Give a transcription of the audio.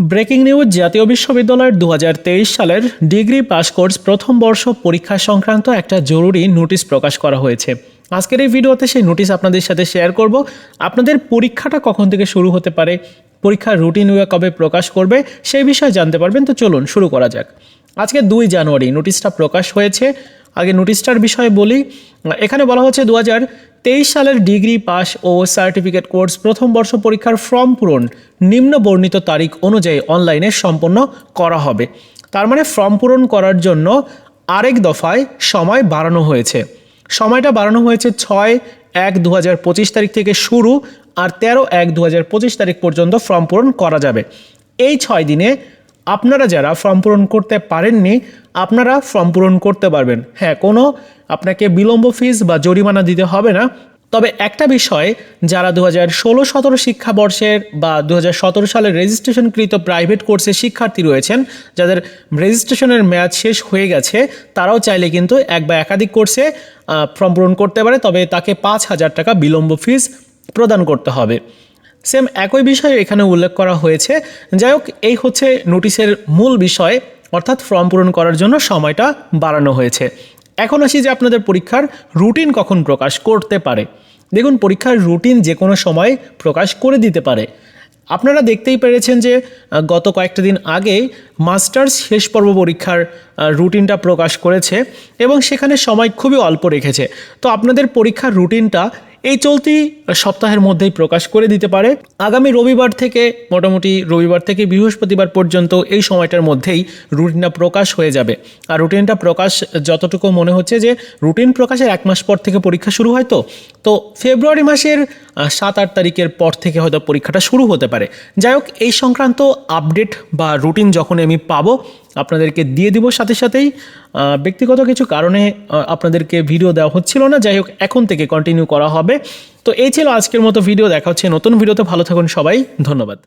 Breaking news জাতীয় বিশ্ববিদ্যালয়ের দু হাজার তেইশ সালের ডিগ্রি পাস কোর্স প্রথম বর্ষ পরীক্ষা সংক্রান্ত একটা জরুরি নোটিশ প্রকাশ করা হয়েছে। আজকের এই ভিডিওতে সেই নোটিশ আপনাদের সাথে শেয়ার করব। আপনাদের পরীক্ষাটা কখন থেকে শুরু হতে পারে? পরীক্ষার রুটিন কবে প্রকাশ করবে? সেই বিষয়ে জানতে পারবেন। তো চলুন, শুরু করা যাক। আজকে দুই জানুয়ারি নোটিশটা প্রকাশ হয়েছে। আগে নোটিশটার বিষয়ে বলি এখানে বলা হচ্ছে দু সালের ডিগ্রি পাস ও সার্টিফিকেট কোর্স প্রথম বর্ষ পরীক্ষার ফর্ম পূরণ নিম্ন বর্ণিত তারিখ অনুযায়ী অনলাইনে সম্পন্ন করা হবে। তার মানে ফর্ম পূরণ করার জন্য আরেক দফায় সময় বাড়ানো হয়েছে। সময়টা বাড়ানো হয়েছে ছয় এক দু হাজার পঁচিশ তারিখ থেকে শুরু আর তেরো এক দু হাজার পঁচিশ তারিখ পর্যন্ত ফর্ম পূরণ করা যাবে। এই ছয় দিনে আপনারা যারা ফর্ম পূরণ করতে পারেননি, আপনারা ফর্ম পূরণ করতে পারবেন। হ্যাঁ কোনো আপনাকে বিলম্ব ফিস বা জরিমানা দিতে হবে না। তবে একটা বিষয়, যারা দু হাজার ষোলো, সতেরো শিক্ষাবর্ষের বা দু হাজার সতেরো সালের রেজিস্ট্রেশনকৃত প্রাইভেট কোর্সের শিক্ষার্থী রয়েছেন, যাদের রেজিস্ট্রেশনের মেয়াদ শেষ হয়ে গেছে, তারাও চাইলে কিন্তু এক বা একাধিক কোর্সে ফর্ম পূরণ করতে পারে, তবে তাকে পাঁচ হাজার টাকা বিলম্ব ফিস প্রদান করতে হবে। সেম একই বিষয় এখানে উল্লেখ করা হয়েছে। যাই হোক, এই হচ্ছে নোটিশের মূল বিষয়, অর্থাৎ ফর্ম পূরণ করার জন্য সময়টা বাড়ানো হয়েছে। এখন আসি যে আপনাদের পরীক্ষার রুটিন কখন প্রকাশ করতে পারে। দেখুন, পরীক্ষার রুটিন যে কোনো সময় প্রকাশ করে দিতে পারে। আপনারা দেখতেই পেরেছেন যে গত কয়েকটা দিন আগে মাস্টার্স শেষ পর্ব পরীক্ষার রুটিনটা প্রকাশ করেছে এবং সেখানে সময় খুবই অল্প রেখেছে। তো আপনাদের পরীক্ষার রুটিনটা এই চলতি সপ্তাহের মধ্যেই প্রকাশ করে দিতে পারে। আগামী রবিবার থেকে, মোটামুটি রবিবার থেকে বৃহস্পতিবার পর্যন্ত এই সময়টার মধ্যেই রুটিনটা প্রকাশ হয়ে যাবে। আর রুটিনটা প্রকাশ যতটুকু মনে হচ্ছে যে, রুটিন প্রকাশের এক মাস পর থেকে পরীক্ষা শুরু হয় তো। তো ফেব্রুয়ারি মাসের সাত আট তারিখের পর থেকে হয়তো পরীক্ষাটা শুরু হতে পারে। যাই হোক, এই সংক্রান্ত আপডেট বা রুটিন যখন আমি পাবো, আপনাদেরকে দিয়ে দিব সাথে সাথেই। ব্যক্তিগত কিছু কারণে আপনাদেরকে ভিডিও দেওয়া হচ্ছিল না। যাই হোক, এখন থেকে কন্টিনিউ করা হবে। তো এই ছিল আজকের মতো ভিডিও দেখা হচ্ছে নতুন ভিডিওতে ভালো থাকুন সবাই। ধন্যবাদ।